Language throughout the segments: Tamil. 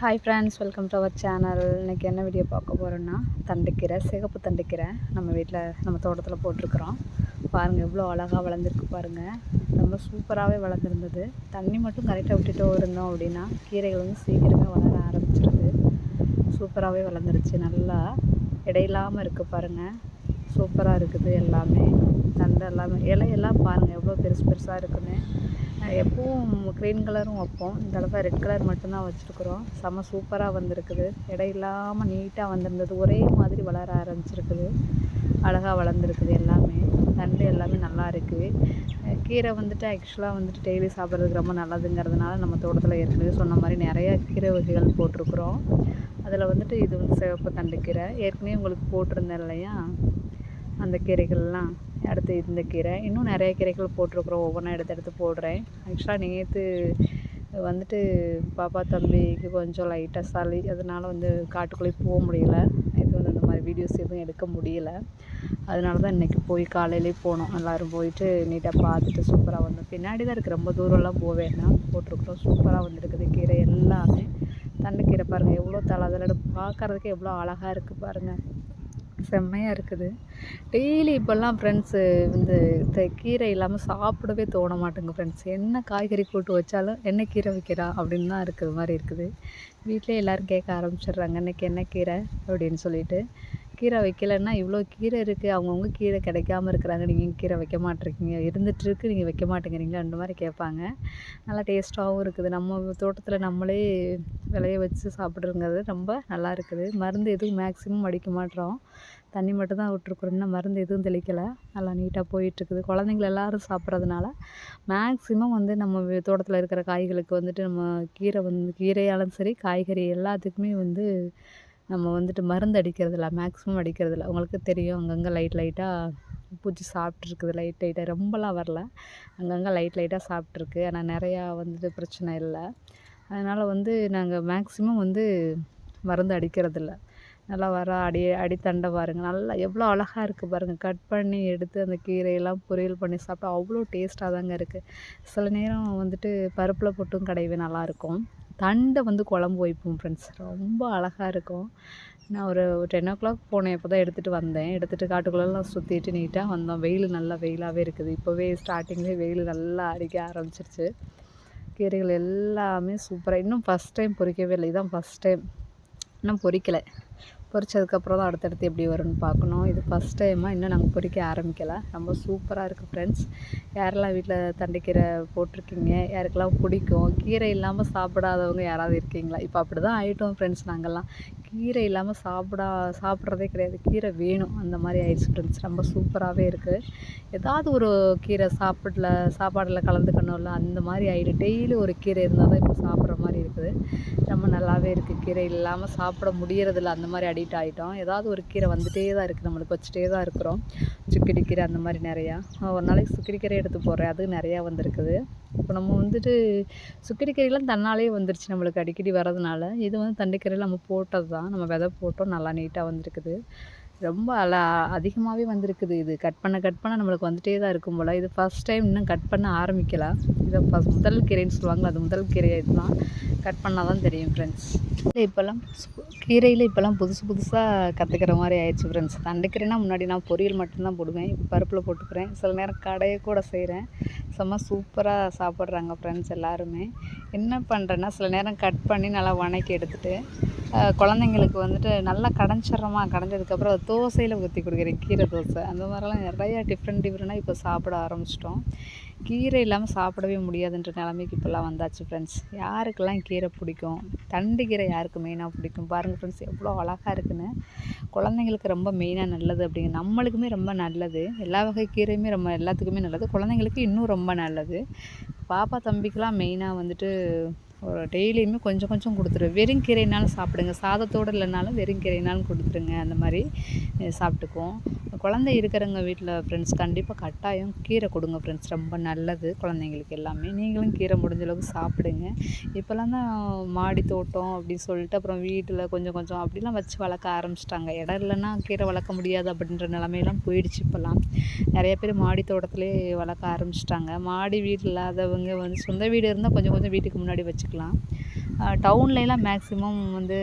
Hi friends welcome to our channel இன்றைக்கி என்ன வீடியோ பார்க்க போகிறோன்னா தண்டுக்கீரை சிகப்பு தண்டுக்கீரை நம்ம வீட்டில் நம்ம தோட்டத்தில் போட்டிருக்கிறோம். பாருங்கள் எவ்வளோ அழகாக வளர்ந்துருக்கு பாருங்கள் ரொம்ப சூப்பராகவே வளர்ந்துருந்தது. தண்ணி மட்டும் கரெக்டாக விட்டுட்டு இருந்தோம் அப்படின்னா கீரைகள் வந்து சீக்கிரமே வளர ஆரம்பிச்சிருது. சூப்பராகவே வளர்ந்துருச்சு. நல்லா இடையில்லாமல் இருக்குது பாருங்கள் சூப்பராக இருக்குது எல்லாமே. தண்டு எல்லாமே. இலையெல்லாம் பாருங்கள் எவ்வளோ பெருசு பெருசாக இருக்குன்னு. எப்பவும் க்ரீன் கலரும் வைப்போம். இந்த தடவை ரெட் கலர் மட்டும்தான் வச்சுருக்குறோம். செம்ம சூப்பராக வந்திருக்குது. இடையில்லாமல் நீட்டாக வந்திருந்தது. ஒரே மாதிரி வளர ஆரம்பிச்சிருக்குது. அழகாக வளர்ந்துருக்குது எல்லாமே. தண்டு எல்லாமே நல்லா இருக்குது கீரை வந்துட்டு ஆக்சுவலாக வந்துட்டு டெய்லி சாப்பிட்றதுக்கு ரொம்ப நல்லதுங்கிறதுனால நம்ம தோட்டத்தில் ஏற்கனவே சொன்ன மாதிரி நிறையா கீரை வகைகள் போட்டிருக்குறோம். அதில் வந்துட்டு இது வந்து சிவப்பு தண்டு கீரை. ஏற்கனவே உங்களுக்கு போட்டிருந்தேன் இல்லையா? அந்த கீரைகள்லாம். அடுத்து இந்த கீரை இன்னும் நிறைய கீரைகள் போட்டிருக்குறோம். ஒவ்வொன்றா எடுத்து எடுத்து போடுறேன். ஆக்சுவலாக நேற்று வந்துட்டு பாப்பா தம்பிக்கு கொஞ்சம் லைட்டாக சளி. அதனால் வந்து காட்டுக்குள்ளே போக முடியல. இது வந்து அந்த மாதிரி வீடியோஸ் எதுவும் எடுக்க முடியல. அதனால தான் இன்றைக்கி போய் காலையிலே போனோம். எல்லோரும் போயிட்டு நீட்டாக பார்த்துட்டு சூப்பராக வந்தோம். பின்னாடி தான் இருக்குது ரொம்ப தூரம்லாம் போவேன்னா போட்டிருக்குறோம். சூப்பராக வந்துருக்குது. கீரை எல்லாமே. தண்டுக்கீரை பாருங்கள் எவ்வளோ தலை தலைடு பார்க்குறதுக்கு எவ்வளோ அழகாக இருக்குது பாருங்கள் செம்மையாக இருக்குது. டெய்லி இப்போல்லாம் ஃப்ரெண்ட்ஸு வந்து இந்த கீரை இல்லாமல் சாப்பிடவே தோண மாட்டேங்க ஃப்ரெண்ட்ஸ் என்ன காய்கறி கூட்டு வச்சாலும் என்ன கீரை வைக்கிறா அப்படின்னு தான் இருக்கிற மாதிரி இருக்குது. வீட்டிலே எல்லோரும் கேட்க ஆரம்பிச்சிடுறாங்க இன்றைக்கி என்ன கீரை? அப்படின்னு சொல்லிட்டு கீரை வைக்கலைன்னா இவ்வளோ கீரை இருக்குது அவங்கவுங்க கீரை கிடைக்காம இருக்கிறாங்க. நீங்கள் கீரை வைக்க மாட்டிருக்கீங்க இருந்துகிட்ருக்கு நீங்கள் வைக்க மாட்டேங்கிறீங்களா? அந்த மாதிரி கேட்பாங்க. நல்லா டேஸ்ட்டாகவும் இருக்குது. நம்ம தோட்டத்தில் நம்மளே விளைய வச்சு சாப்பிட்றங்கிறது ரொம்ப நல்லா இருக்குது. மருந்து எதுவும் மேக்ஸிமம் அடிக்க மாட்டோம். தண்ணி மட்டும் தான் இன்னும் மருந்து எதுவும் தெளிக்கலை. நல்லா நீட்டாக போயிட்டுருக்குது. குழந்தைங்கள எல்லோரும் சாப்பிட்றதுனால மேக்ஸிமம் வந்து நம்ம தோட்டத்தில் இருக்கிற காய்களுக்கு வந்துட்டு நம்ம கீரை வந்து கீரையாலும் சரி காய்கறி எல்லாத்துக்குமே வந்து நம்ம வந்துட்டு மருந்து அடிக்கிறதில்ல மேக்ஸிமம் அடிக்கிறதில்ல. உங்களுக்கு தெரியும் அங்கங்கே லைட் லைட்டாக பூச்சி சாப்பிட்ருக்குது லைட் லைட்டாக ரொம்பலாம் வரல. அங்கங்கே லைட் லைட்டாக சாப்பிட்ருக்கு ஆனால் நிறையா வந்துட்டு பிரச்சனை இல்லை. அதனால் வந்து நாங்கள் மேக்ஸிமம் வந்து மருந்து அடிக்கிறதில்ல. நல்லா வர அடி அடித்தண்டை பாருங்கள் நல்லா எவ்வளோ அழகாக இருக்குது பாருங்கள் கட் பண்ணி எடுத்து அந்த கீரையெல்லாம் பொரியல் பண்ணி சாப்பிட்டா அவ்வளோ டேஸ்ட்டாக தாங்க இருக்குது சில நேரம் வந்துட்டு பருப்பில் போட்டும் கடையவே நல்லாயிருக்கும். தண்டை வந்து குழம்பு வைப்போம் ஃப்ரெண்ட்ஸ் ரொம்ப அழகாக இருக்கும். நான் ஒரு டென் ஓ கிளாக் போனேன் இப்போ தான் எடுத்துகிட்டு வந்தேன். எடுத்துகிட்டு காட்டுக்குள்ளெல்லாம் சுற்றிட்டு நீட்டாக வந்தோம். வெயில் நல்லா வெயிலாகவே இருக்குது. இப்போவே ஸ்டார்டிங்லேயே வெயில் நல்லா அடிக்க ஆரம்பிச்சிருச்சு. கீரைகள் எல்லாமே சூப்பராக இன்னும் ஃபஸ்ட் டைம் பொறிக்கவே இல்லை. இதுதான் ஃபஸ்ட் டைம் இன்னும் பொறிக்கலை. பொரிச்சதுக்கப்புறம் தான் அடுத்தடுத்து எப்படி வரும்னு பார்க்கணும். இது ஃபஸ்ட் டைமாக இன்னும் நாங்கள் பொறிக்க ஆரம்பிக்கலை. ரொம்ப சூப்பராக இருக்குது ஃப்ரெண்ட்ஸ் யாரெல்லாம் வீட்டில் தண்டைக்கீரை போட்டிருக்கீங்க? யாருக்கெல்லாம் பிடிக்கும்? கீரை இல்லாமல் சாப்பிடாதவங்க யாராவது இருக்கீங்களா? இப்போ அப்படி தான் ஆகிட்டோம் ஃப்ரெண்ட்ஸ் நாங்கள்லாம் கீரை இல்லாமல் சாப்பிடா சாப்பிட்றதே கிடையாது. கீரை வேணும். அந்த மாதிரி ஆயிடுச்சு ஃப்ரெண்ட்ஸ் ரொம்ப சூப்பராகவே இருக்குது ஏதாவது ஒரு கீரை சாப்பிடல சாப்பாடில் கலந்துக்கணும்ல அந்த மாதிரி ஆகிடும் டெய்லி ஒரு கீரை இருந்தால் தான் இப்போ சாப்பிட்ற மாதிரி இருக்குது. ரொம்ப நல்லாவே இருக்குது கீரை இல்லாமல் சாப்பிட முடியறதில்ல. அந்த மாதிரி அடிக்ட் ஆகிட்டோம் ஏதாவது ஒரு கீரை வந்துகிட்டே தான் இருக்குது நம்மளுக்கு வச்சுட்டே தான் இருக்கிறோம். சுக்கிடி கீரை அந்த மாதிரி நிறையா. ஒரு நாளைக்கு சுக்கிடி கீரை எடுத்து போடுறேன். அது நிறையா வந்திருக்குது. இப்போ நம்ம வந்துட்டு சுக்கிடி கீரைலாம் தன்னாலே வந்துருச்சு நம்மளுக்கு அடிக்கடி வரதுனால இது வந்து தண்டுக்கீரையில் நம்ம போட்டது தான் நம்ம விதை போட்டோம். நல்லா நீட்டாக வந்திருக்குது. ரொம்ப அல அதிகமாகவே வந்திருக்குது இது. கட் பண்ண கட் பண்ண நம்மளுக்கு வந்துகிட்டே தான் இருக்கும் போல். இது ஃபஸ்ட் டைம் இன்னும் கட் பண்ண ஆரம்பிக்கல. இதை ஃபஸ்ட் முதல் கீரைன்னு சொல்லுவாங்களா அது முதல் கீரை இதுதான். கட் பண்ணால் தான் தெரியும் ஃப்ரெண்ட்ஸ் இப்போல்லாம் கீரையில் இப்போல்லாம் புதுசு புதுசாக கற்றுக்கிற மாதிரி ஆயிடுச்சு ஃப்ரெண்ட்ஸ் தண்டுக்கீரைனா முன்னாடி நான் பொரியல் மட்டும்தான் போடுவேன். இப்போ பருப்பில் போட்டுக்கிறேன். சில நேரம் கடையை கூட செய்கிறேன் செம்ம சூப்பராக சாப்பிட்றாங்க ஃப்ரெண்ட்ஸ் எல்லாருமே. என்ன பண்ணுறேன்னா சில நேரம் கட் பண்ணி நல்லா வணக்கி எடுத்துகிட்டு குழந்தைங்களுக்கு வந்துட்டு நல்லா கடைஞ்சிட்றோமா? கடைஞ்சதுக்கப்புறம் தோசையில் ஊற்றி கொடுக்குறேன். கீரை தோசை. அந்த மாதிரிலாம் நிறையா டிஃப்ரெண்ட் டிஃப்ரெண்ட்டாக இப்போ சாப்பிட ஆரம்பிச்சிட்டோம். கீரை இல்லாமல் சாப்பிடவே முடியாதுன்ற நிலமைக்கு இப்போல்லாம் வந்தாச்சு ஃப்ரெண்ட்ஸ் யாருக்கெல்லாம் கீரை பிடிக்கும்? தண்டு கீரை யாருக்கு மெயினாக பிடிக்கும்? பாருங்கள் ஃப்ரெண்ட்ஸ் எவ்வளோ அழகாக இருக்குன்னு. குழந்தைங்களுக்கு ரொம்ப மெயினாக நல்லது அப்படிங்க நம்மளுக்குமே ரொம்ப நல்லது. எல்லா வகை கீரையுமே ரொம்ப எல்லாத்துக்குமே நல்லது. குழந்தைங்களுக்கு இன்னும் ரொம்ப நல்லது. பாப்பா தம்பிக்கெலாம் மெயினாக வந்துட்டு ஒரு டெய்லியுமே கொஞ்சம் கொஞ்சம் கொடுத்துரு. வெறும் கீரைனாலும் சாப்பிடுங்க. சாதத்தோடு இல்லைனாலும் வெறும் கீரைனாலும் கொடுத்துருங்க. அந்த மாதிரி சாப்பிட்டுக்குவோம். குழந்தை இருக்கிறவங்க வீட்டில் ஃப்ரெண்ட்ஸ் கண்டிப்பாக கட்டாயம் கீரை கொடுங்க ஃப்ரெண்ட்ஸ் ரொம்ப நல்லது குழந்தைங்களுக்கு எல்லாமே. நீங்களும் கீரை முடிஞ்ச அளவுக்கு சாப்பிடுங்க. இப்போல்லாம் தான் மாடி தோட்டம் அப்படின்னு சொல்லிட்டு அப்புறம் வீட்டில் கொஞ்சம் கொஞ்சம் அப்படிலாம் வச்சு வளர்க்க ஆரம்பிச்சிட்டாங்க. இடம் இல்லைன்னா கீரை வளர்க்க முடியாது அப்படின்ற நிலமையெல்லாம் போயிடுச்சு இப்போல்லாம். நிறைய பேர் மாடி தோட்டத்திலே வளர்க்க ஆரம்பிச்சிட்டாங்க. மாடி வீடு இல்லாதவங்க வந்து சொந்த வீடு இருந்தால் கொஞ்சம் கொஞ்சம் வீட்டுக்கு முன்னாடி வச்சு வச்சுக்கலாம் டவுன்லலாம் மேக்ஸிமம் வந்து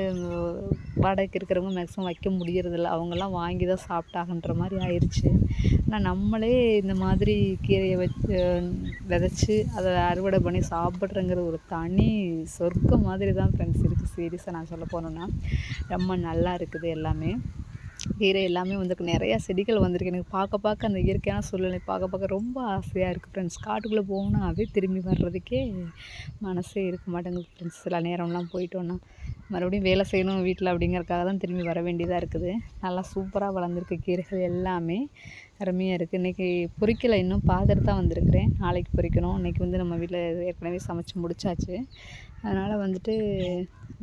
வாடகைக்கு இருக்கிறவங்க மேக்ஸிமம் வைக்க முடியறதில்ல. அவங்கெல்லாம் வாங்கி தான் சாப்பிட்டாகன்ற மாதிரி ஆயிடுச்சு ஆனால் நம்மளே இந்த மாதிரி கீரையை வச்சு விதைச்சி அதை அறுவடை பண்ணி சாப்பிட்றங்கிற ஒரு தனி சொர்க்கம் மாதிரி தான் ஃப்ரெண்ட்ஸ் இருக்குது சீரியஸாக நான் சொல்ல போனோன்னா ரொம்ப நல்லா இருக்குது எல்லாமே. கீரை எல்லாமே வந்து நிறையா செடிகள் வந்திருக்கு. எனக்கு பார்க்க பார்க்க அந்த இயற்கையான சூழ்நிலை பார்க்க பார்க்க ரொம்ப ஆசையாக இருக்குது ஃப்ரெண்ட்ஸ் காட்டுக்குள்ளே போகணுன்னாவே திரும்பி வர்றதுக்கே மனசே இருக்க மாட்டேங்குது ஃப்ரெண்ட்ஸ் சில நேரம்லாம் போயிட்டோன்னா மறுபடியும் வேலை செய்யணும் வீட்டில் அப்படிங்கிறதுக்காக தான் திரும்பி வர வேண்டியதாக இருக்குது. நல்லா சூப்பராக வளர்ந்துருக்கு கீரைகள் எல்லாமே. அருமையாக இருக்குது இன்றைக்கி பொறிக்கலை இன்னும் பார்த்துட்டு தான் வந்திருக்கிறேன். நாளைக்கு பொறிக்கணும். இன்றைக்கி வந்து நம்ம வீட்டில் ஏற்கனவே சமைச்சு முடிச்சாச்சு. அதனால் வந்துட்டு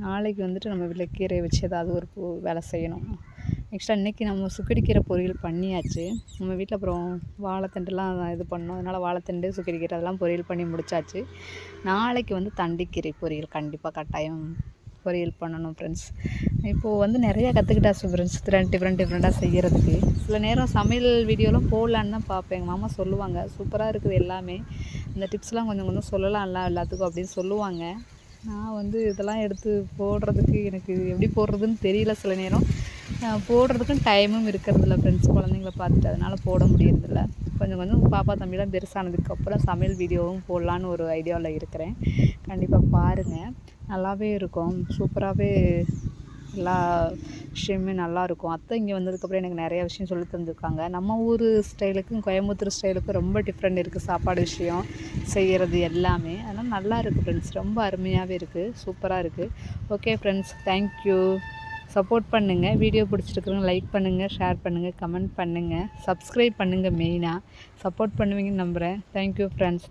நாளைக்கு வந்துட்டு நம்ம வீட்டில் கீரை வச்சு ஏதாவது ஒரு பூ வேலை செய்யணும். நெக்ஸ்ட்டாக இன்றைக்கி நம்ம சுக்கடிக்கீரை பொரியல் பண்ணியாச்சு. நம்ம வீட்டில் அப்புறம் வாழைத்தண்டுலாம் இது பண்ணோம். அதனால் வாழைத்தண்டு சுக்கடிக்கீரை அதெல்லாம் பொரியல் பண்ணி முடிச்சாச்சு. நாளைக்கு வந்து தண்டிக்கீரை பொரியல் கண்டிப்பாக கட்டாயம் பொரியல் பண்ணணும் ஃப்ரெண்ட்ஸ் இப்போது வந்து நிறையா கற்றுக்கிட்டாச்சு ஃப்ரெண்ட்ஸ் டிஃப்ரெண்ட் டிஃப்ரெண்ட் டிஃப்ரெண்ட்டாக செய்கிறதுக்கு சில நேரம் சமையல் வீடியோலாம் போடலான்னு தான் பார்ப்பேன். எங்கள் மாமா சொல்லுவாங்க சூப்பராக இருக்குது எல்லாமே. இந்த டிப்ஸ்லாம் கொஞ்சம் கொஞ்சம் சொல்லலாம்ல எல்லாத்துக்கும் அப்படின்னு சொல்லுவாங்க. நான் வந்து இதெல்லாம் எடுத்து போடுறதுக்கு எனக்கு எப்படி போடுறதுன்னு தெரியல சில நேரம். போடுறதுக்கும் டைமும் இருக்கிறதில்ல ஃப்ரெண்ட்ஸ் குழந்தைங்கள பார்த்துட்டு. அதனால் போட முடியறதில்ல. கொஞ்சம் கொஞ்சம் பாப்பா தம்பிலாம் பெருசானதுக்கப்புறம் சமையல் வீடியோவும் போடலான்னு ஒரு ஐடியாவில் இருக்கிறேன். கண்டிப்பாக பாருங்கள் நல்லாவே இருக்கும். சூப்பராகவே எல்லா விஷயமே நல்லாயிருக்கும் அத்தை இங்கே வந்ததுக்கப்புறம் எனக்கு நிறையா விஷயம் சொல்லி தந்திருக்காங்க. நம்ம ஊர் ஸ்டைலுக்கும் கோயம்புத்தூர் ஸ்டைலுக்கும் ரொம்ப டிஃப்ரெண்ட் இருக்குது சாப்பாடு விஷயம் செய்கிறது எல்லாமே. அதனால் நல்லா இருக்குது ஃப்ரெண்ட்ஸ் ரொம்ப அருமையாகவே இருக்குது சூப்பராக இருக்குது okay friends thank you support பண்ணுங்கள் வீடியோ பிடிச்சிருக்கிறவங்க லைக் பண்ணுங்கள் ஷேர் பண்ணுங்கள் கமெண்ட் பண்ணுங்கள் சப்ஸ்கிரைப் பண்ணுங்கள் மெயினாக சப்போர்ட் பண்ணுவீங்கன்னு நம்புகிறேன் தேங்க்யூ ஃப்ரெண்ட்ஸ்